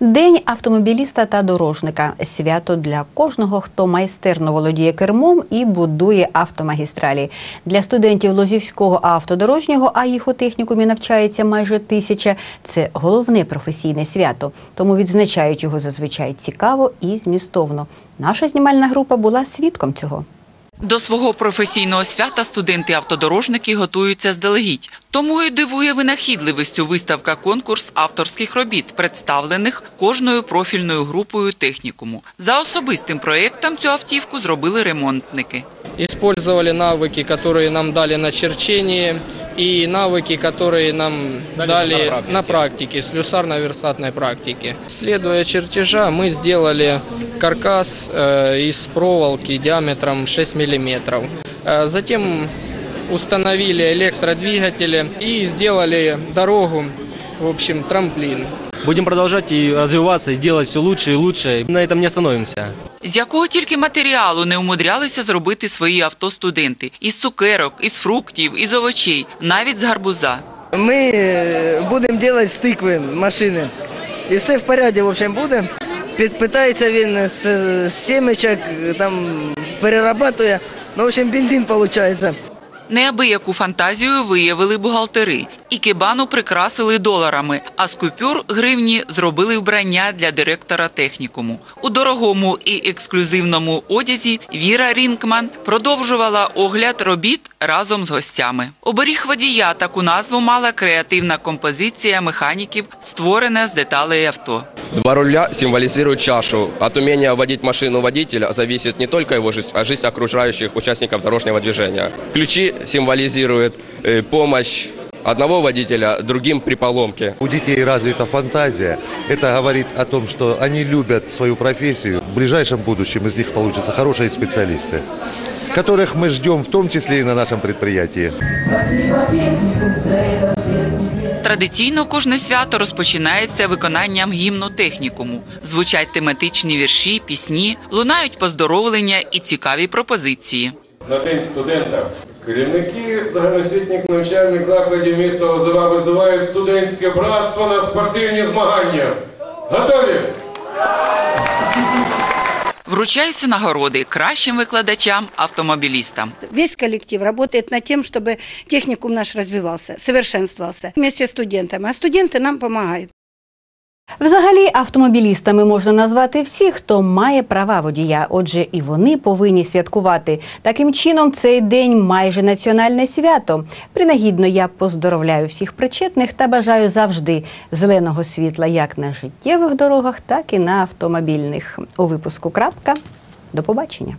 День автомобіліста та дорожника свято для кожного, хто майстерно володіє кермом і будує автомагістралі. Для студентів Лозівського автодорожнього, а їх у технікумі навчається майже тисяча. Це головне професійне свято. Тому відзначають його зазвичай цікаво і змістовно. Наша знімальна група була свідком цього. До свого професійного свята студенти-автодорожники готуються здалегідь. Тому і дивує винахідливістю виставка конкурс авторських робіт, представлених кожною профільною групою технікуму. За особистим проєктом цю автівку зробили ремонтники. Использовали навыки, которые нам дали на черчении, и навыки, которые нам дали, на практике, слюсарно-верстатной практике. Следуя чертежа, мы сделали каркас э, из проволоки диаметром 6 мм. Затем установили электродвигатели и сделали дорогу, в общем, трамплин. Будем продолжать и развиваться, и делать все лучше и лучше. На этом не остановимся. З якого тільки матеріалу не умудрялися зробити свої авто студенти. Із цукерок, із фруктів, із овочей, навіть з гарбуза. Ми е, будемо робити з тикви машини. І все в порядку, в общем, буде. Підпитається він з, сімечок, там перерабатує. Ну, в общем, бензин виходить. Неабияку фантазію виявили бухгалтери. І кебану прикрасили доларами, а з купюр гривні зробили вбрання для директора технікуму. У дорогому і ексклюзивному одязі Віра Рінкман продовжувала огляд робіт разом з гостями. Оберіг водія таку назву мала креативна композиція механіків, створена з деталей авто. Два руля символизируют чашу. От умения водить машину водителя зависит не только его жизнь, а жизнь окружающих участников дорожного движения. Ключи символизируют э, помощь одного водителя другим при поломке. У детей развита фантазия. Это говорит о том, что они любят свою профессию. В ближайшем будущем из них получатся хорошие специалисты, которых мы ждем в том числе и на нашем предприятии. Традиційно кожне свято розпочинається виконанням гімну технікуму. Звучать тематичні вірші, пісні, лунають поздоровлення і цікаві пропозиції. на День студента. Керівники загальноосвітніх навчальних закладів міста Озова визивають студентське братство на спортивні змагання. Готові? Вручаються нагороди кращим викладачам, автомобілістам. Весь коллектив работает над тем, чтобы техникум наш развивался, совершенствовался вместе с студентами. А студенты нам помогают. Взагалі, автомобілістами можна назвати всіх, хто має права водія. Отже, і вони повинні святкувати. Таким чином, цей день майже національне свято. Принагідно я поздоровляю всіх причетних та бажаю завжди зеленого світла як на життєвих дорогах, так і на автомобільних. У випуску крапка. До побачення.